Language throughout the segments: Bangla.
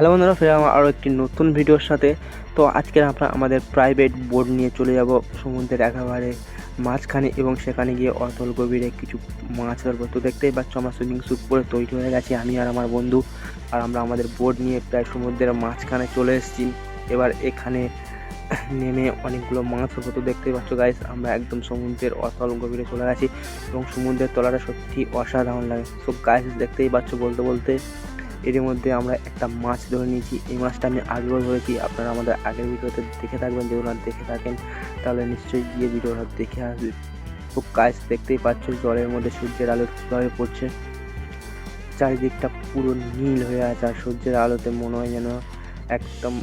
হ্যালো বন্ধুরা, ফিরে আরও একটি নতুন ভিডিওর সাথে। তো আজকে আমরা আমাদের প্রাইভেট বোর্ড নিয়ে চলে যাব সমুদ্রের একেবারে মাঝখানে এবং সেখানে গিয়ে অতল গভীরে কিছু মাছ ধরবো। তো দেখতেই পাচ্ছ আমরা সুইমিং স্যুট পরে তৈরি হয়ে গেছি, আমি আর আমার বন্ধু। আর আমরা আমাদের বোর্ড নিয়ে প্রায় সমুদ্রের মাঝখানে চলে এসেছি। এবার এখানে নেমে অনেকগুলো মাছ ধরবো। তো দেখতেই পাচ্ছ গাইস আমরা একদম সমুদ্রের অতল গভীরে চলে গেছি এবং সমুদ্রের তলাটা সত্যি অসাধারণ লাগে। সব গাইস দেখতেই পাচ্ছ বলতে বলতে এর মধ্যে আমরা একটা মাছ ধরে নিয়েছি। এই মাছটা আমি আগেও ধরেছি আপনারা আমাদের আগের ভিডিওতে দেখে থাকবেন, যদি ওনারা দেখে থাকেন, তাহলে নিশ্চয়ই গিয়ে ভিডিওটা দেখে আসবে খুব কাজ দেখতেই পাচ্ছ, জলের মধ্যে সূর্যের আলো কীভাবে পড়ছে। চারিদিকটা পুরো নীল হয়ে আছে, আর সূর্যের আলোতে মনে হয় যেন একদম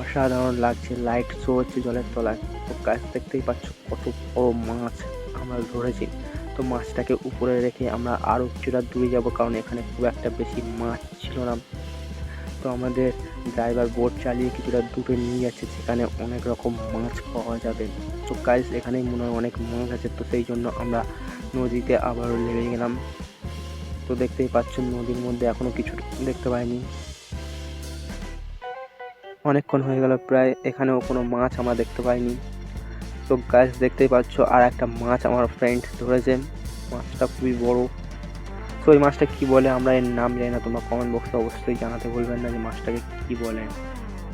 অসাধারণ লাগছে লাইট শো হচ্ছে জলের তলায়। খুব গাছ দেখতেই পাচ্ছ কত বড় মাছ আমরা ধরেছি। তো মাছটাকে উপরে রেখে আমরা আরও কিছুটা দূরে যাব, কারণ এখানে খুব একটা বেশি মাছ ছিল না। তো আমাদের ড্রাইভার বোট চালিয়ে কিছুটা দূরে নিয়ে যাচ্ছে সেখানে অনেক রকম মাছ পাওয়া যাবে। তো গাইস এখানেই মনে হয় অনেক মাছ আছে, তো সেই জন্য আমরা নদীতে আবারও নেমে গেলাম। তো দেখতেই পাচ্ছ নদীর মধ্যে এখনও কিছু দেখতে পাইনি। অনেকক্ষণ হয়ে গেল, প্রায় এখানেও কোনো মাছ আমরা দেখতে পাইনি। তো গাছ দেখতেই পাচ্ছ, আর একটা মাছ আমার ফ্রেন্ড ধরেছে। মাছটা খুবই বড়। তো ওই মাছটা কী বলে, আমরা এর নাম জানি না, তোমরা কমেন্ট বক্সে অবশ্যই জানাতে বলবেন না যে মাছটাকে কী বলে।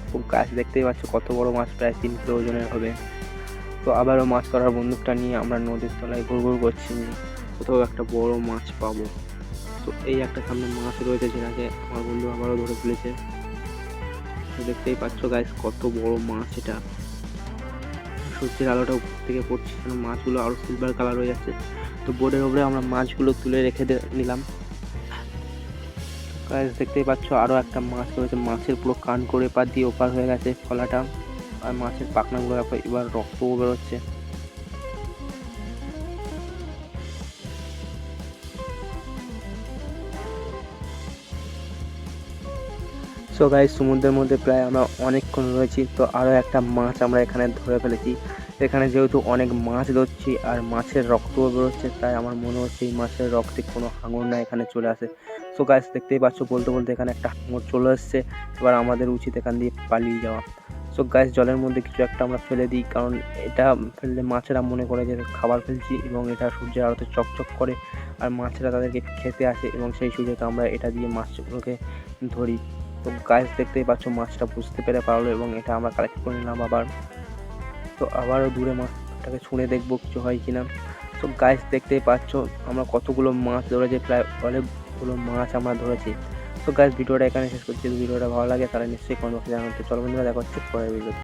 তো গাছ দেখতেই পাচ্ছ কত বড় মাছ, প্রায় তিন কিলো ওজনের হবে। তো আবারও মাছ ধরার বন্দুকটা নিয়ে আমরা নদীর তলায় ঘুর ঘুর করছি। কোথাও একটা বড় মাছ পাবো। তো এই একটা সামনে মাছ রয়েছে যেটাকে আমার বন্ধু আবারও ধরে ফেলেছে। দেখতেই পাচ্ছ গাছ কত বড় মাছ এটা। সূর্যের আলোটা উপর থেকে পড়ছে কারণ মাছগুলো আরও সিলভার কালার হয়ে যাচ্ছে। তো বোর্ডের ওপরে আমরা মাছগুলো তুলে রেখে নিলাম। দেখতেই পাচ্ছ আরও একটা মাছ রয়েছে। মাছের পুরো কান করে পা দিয়ে ওপার হয়ে গেছে ফলাটা আর মাছের পাখনাগুলো এবার রক্তও বেরোচ্ছে। সো গাই সমুদ্রের মধ্যে প্রায় আমরা অনেকক্ষণ রয়েছি, তো আরও একটা মাছ আমরা এখানে ধরে ফেলেছি। এখানে যেহেতু অনেক মাছ ধরছি আর মাছের রক্তও বেরোচ্ছে, তাই আমার মনে হচ্ছে এই মাছের রক্তে কোনো হাঙর না এখানে চলে আসে। সো গাছ দেখতেই পাচ্ছ, বলতে বলতে এখানে একটা হাঙর চলে এসছে, এবার আমাদের উচিত এখান দিয়ে পালিয়ে যাওয়া। সো গাছ জলের মধ্যে কিছু একটা আমরা ফেলে দিই, কারণ এটা ফেললে মাছেরা মনে করে যে খাবার ফেলছি এবং এটা সূর্যের আলোতে চকচক করে, আর মাছেরা তাদেরকে খেতে আসে এবং সেই সুযোগে আমরা এটা দিয়ে মাছগুলোকে ধরি। তো গাছ দেখতেই পাচ্ছ, মাছটা বুঝতে পেরে পারল এবং এটা আমরা কালেক্ট করে নিলাম আবার। তো আবারও দূরে মাছটাকে ছুঁড়ে দেখব কিছু হয় কি না তো গাছ দেখতেই পাচ্ছ, আমরা কতগুলো মাছ ধরেছি, প্রায় অনেকগুলো মাছ আমরা ধরেছি। তো গাছ ভিডিওটা এখানে শেষ করছি। ভিডিওটা ভালো লাগে, তাহলে নিশ্চয়ই কোনো জানাতে। চলো বন্ধুরা, দেখা হচ্ছে পরের ভিডিও